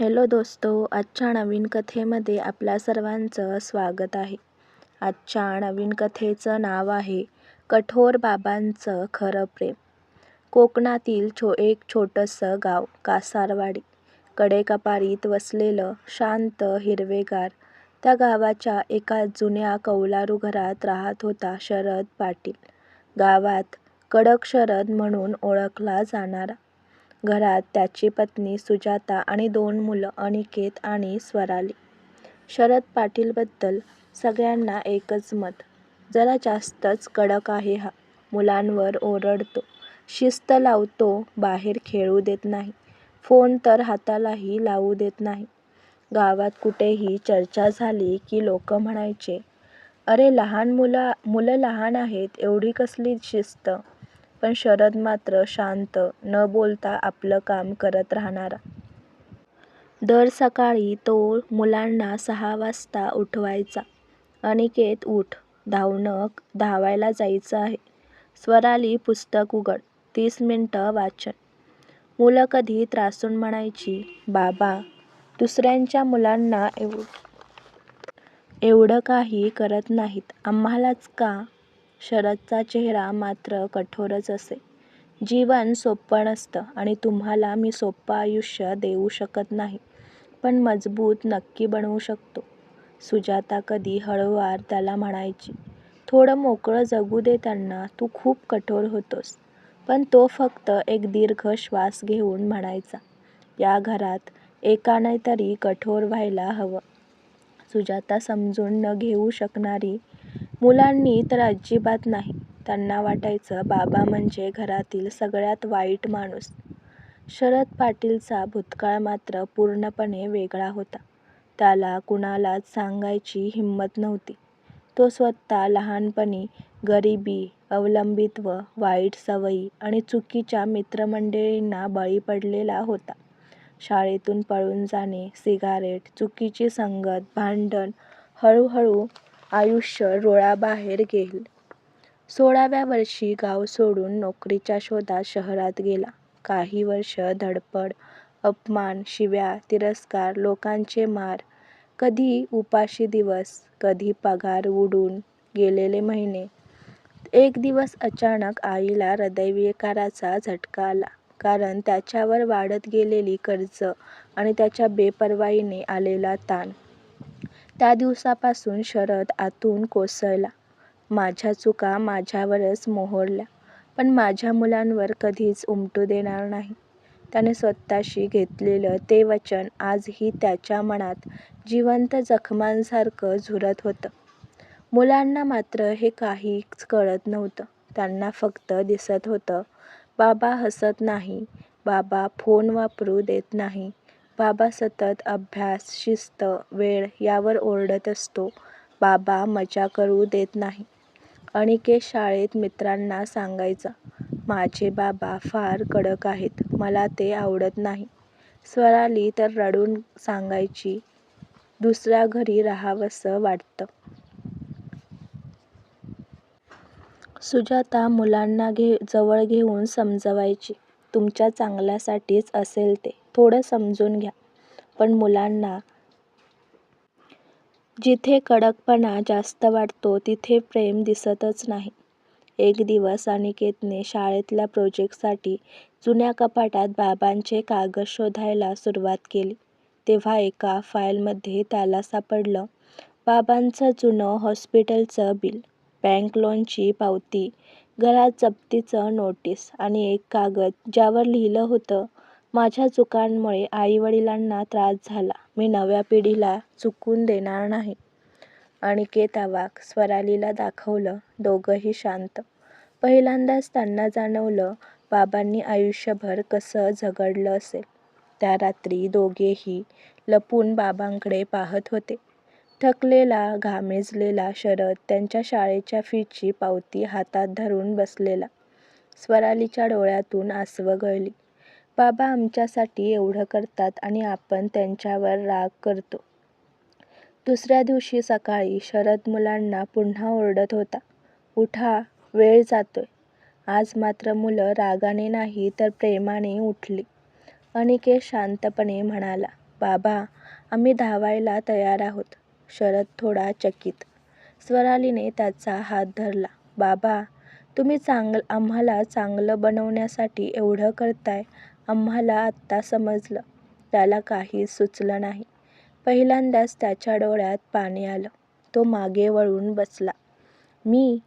Hello दोस्तो आजच्या नवीन कथेमध्ये आपल्या सर्वांचं स्वागत आहे. आजच्या नवीन कथेचं नाव आहे कठोर बाबांचं खरं प्रेम. कोकणातील छो एक छोटंसं गाव कासारवाडी. कडेकपारीत वसलेलं शांत हिरवेगार त्या गावाच्या एका जुन्या कौलारू घरात राहत होता शरद पाटील. गावात कडक शरद म्हणून ओळखला जाणारा. घरात त्याची पत्नी सुजाता आणि दोन मुलं अनिकेत आणि स्वराली. शरद पाटीलबद्दल सगळ्यांना एकच मत जरा जास्तच कडक आहे हा. मुलांवर ओरडतो शिस्त लावतो बाहेर खेळू देत नाही फोन तर हातालाही लावू देत नाही. गावात कुठेही चर्चा झाली की लोक म्हणायचे अरे लहान मुलं मुलं लहान आहेत एवढी कसली शिस्त पण शरद मात्र शांत न बोलता आपलं काम करत राहणारा. दर सकाळी तो मुलांना सहा वाजता उठवायचा. अनिकेत उठ धावणं धावायला जायचं आहे. स्वराली पुस्तक उघड तीस मिनिटं वाचन. मुलं कधी त्रासून म्हणायची बाबा दुसऱ्यांच्या मुलांना एव एवढं काही करत नाहीत. आम्हालाच का शरदचा चेहरा मात्र कठोरच असे. जीवन सोपं नसतं आणि तुम्हाला मी सोपं आयुष्य देऊ शकत नाही पण मजबूत नक्की बनवू शकतो. सुजाता कधी हळूवार त्याला म्हणायची थोडं मोकळं जगू दे त्यांना तू खूप कठोर होतोस. पण तो फक्त एक दीर्घ श्वास घेऊन म्हणायचा या घरात एकाने तरी कठोर व्हायला हवं. सुजाता समजून न घेऊ शकणारी मुलांनी तर अजिबात नाही. त्यांना वाटायचं बाबा म्हणजे घरातील सगळ्यात वाईट माणूस. शरद पाटीलचा भूतकाळ मात्र पूर्णपणे वेगळा होता. त्याला कुणालाच सांगायची हिंमत नव्हती. तो स्वतः लहानपणी गरिबी अवलंबित्व वाईट सवयी आणि चुकीच्या मित्रमंडळींना बळी पडलेला होता. शाळेतून पळून जाणे सिगारेट चुकीची संगत भांडण हळूहळू आयुष्य रुळाबाहेर गेल. सोळाव्या वर्षी गाव सोडून नोकरीच्या शोधात शहरात गेला. काही वर्ष धडपड अपमान शिव्या तिरस्कार लोकांचे मार कधी उपाशी दिवस कधी पगार उडून गेलेले महिने. एक दिवस अचानक आईला हृदयविकाराचा झटका आला. कारण त्याच्यावर वाढत गेलेली कर्ज आणि त्याच्या बेपर्वाईने आलेला ताण. त्या दिवसापासून शरद आतून कोसळला. माझ्या चुका माझ्यावरच मोहरल्या पण माझ्या मुलांवर कधीच उमटू देणार नाही. त्याने स्वतःशी घेतलेलं ते वचन आजही त्याच्या मनात जिवंत जखमांसारखं झुरत होतं. मुलांना मात्र हे काहीच कळत नव्हतं. त्यांना फक्त दिसत होतं बाबा हसत नाही बाबा फोन वापरू देत नाही बाबा सतत अभ्यास शिस्त वेळ यावर ओरडत असतो. बाबा मजा करू देत नाही. अनिकेत शाळेत मित्रांना सांगायचा माझे बाबा फार कडक आहेत मला ते आवडत नाही. स्वराली तर रडून सांगायची दुसऱ्या घरी राहावंसं वाटतं. सुजाता मुलांना घे जवळ घेऊन समजवायची तुमच्या चांगल्यासाठीच असेल ते. थोडं समजून घ्या. पण मुलांना जिथे कडकपणा जास्त वाटतो तिथे प्रेम दिसतच नाही. एक दिवस अनिकेतने शाळेतल्या प्रोजेक्टसाठी जुन्या कपाटात बाबांचे कागद शोधायला सुरुवात केली. तेव्हा एका फाईलमध्ये त्याला सापडलं बाबांचं जुनं हॉस्पिटलचं बिल बँक लोनची पावती घरात जप्तीचं नोटीस आणि एक कागद ज्यावर लिहिलं होतं माझ्या चुकांमुळे आईवडिलांना त्रास झाला. मी नव्या पिढीला चुकून देणार नाही. अनिकेता वाघ स्वरालीला दाखवलं दोघंही शांत. पहिल्यांदाच त्यांना जाणवलं बाबांनी आयुष्यभर कसं झगडलं असेल. त्या रात्री दोघेही लपून बाबांकडे पाहत होते. थकलेला घामेजलेला शरद त्यांच्या शाळेच्या फीची पावती हातात धरून बसलेला. स्वरालीच्या डोळ्यातून आसवं गळली. बाबा आमच्यासाठी एवढं करतात आणि आपण त्यांच्यावर राग करतो. दुसऱ्या दिवशी सकाळी शरद मुलांना पुन्हा ओरडत होता. उठा वेळ जातोय. आज मात्र मुलं रागाने नाही तर प्रेमाने उठली. अनिकेत शांतपणे म्हणाला बाबा आम्ही धावायला तयार आहोत. शरद थोडा चकित. स्वरालीने त्याचा हात धरला बाबा तुम्ही चांगलं आम्हाला चांगलं बनवण्यासाठी एवढं करताय आम्हाला आत्ता समजलं. त्याला काहीच सुचलं नाही. पहिल्यांदाच त्याच्या डोळ्यात पाणी आलं. तो मागे वळून बसला. मी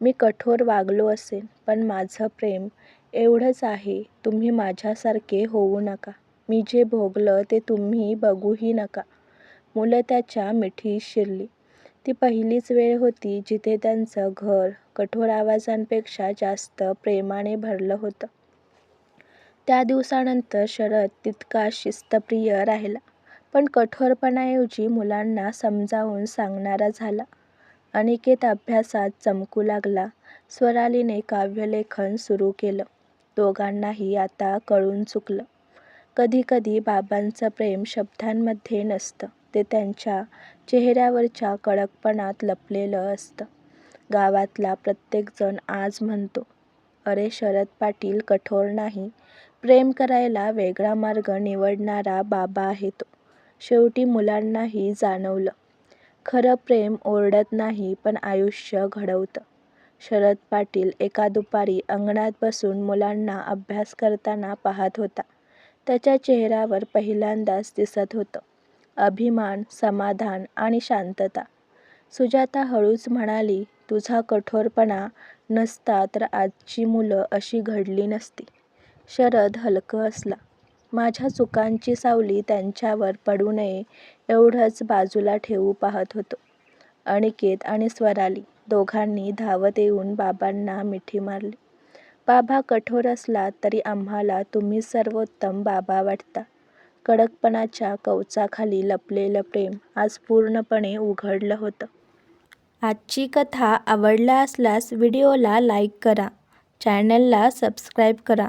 मी कठोर वागलो असेन पण माझं प्रेम एवढंच आहे तुम्ही माझ्यासारखे होऊ नका. मी जे भोगलं ते तुम्ही बघूही नका. मुलं त्याच्या मिठीत शिरली. ती पहिलीच वेळ होती जिथे त्यांचं घर कठोर आवाजांपेक्षा जास्त प्रेमाने भरलं होतं. त्या दिवसानंतर शरद तितका शिस्तप्रिय राहिला. पण कठोरपणाऐवजी मुलांना समजावून सांगणारा झाला. अनिकेत अभ्यासात चमकू लागला. स्वरालीने काव्यलेखन सुरू केलं. दोघांनाही आता कळून चुकलं. कधीकधी बाबांचं प्रेम शब्दांमध्ये नसतं. ते त्यांच्या चेहऱ्यावरच्या कडकपणात लपलेलं असतं. गावातला प्रत्येकजण आज म्हणतो अरे शरद पाटील कठोर नाही. प्रेम करायला वेगळा मार्ग निवडणारा बाबा आहे तो. शेवटी मुलांनाही जाणवलं. खरं प्रेम ओरडत नाही पण आयुष्य घडवतं. शरद पाटील एका दुपारी अंगणात बसून मुलांना अभ्यास करताना पाहत होता. त्याच्या चेहऱ्यावर पहिल्यांदाच दिसत होतं. अभिमान समाधान आणि शांतता. सुजाता हळूच म्हणाली तुझा कठोरपणा नसता तर आजची मुलं अशी घडली नसती. शरद हलकं असला. माझ्या चुकांची सावली त्यांच्यावर पडू नये एवढंच बाजूला ठेवू पाहत होतो. अनिकेत आणि स्वराली दोघांनी धावत येऊन बाबांना मिठी मारली. बाबा कठोर असला तरी आम्हाला तुम्ही सर्वोत्तम बाबा वाटता. कडकपणाच्या कवचाखाली लपलेलं प्रेम आज पूर्णपणे उघडलं होतं. आजची कथा आवडला असल्यास व्हिडिओला लाईक करा चॅनलला सबस्क्राईब करा.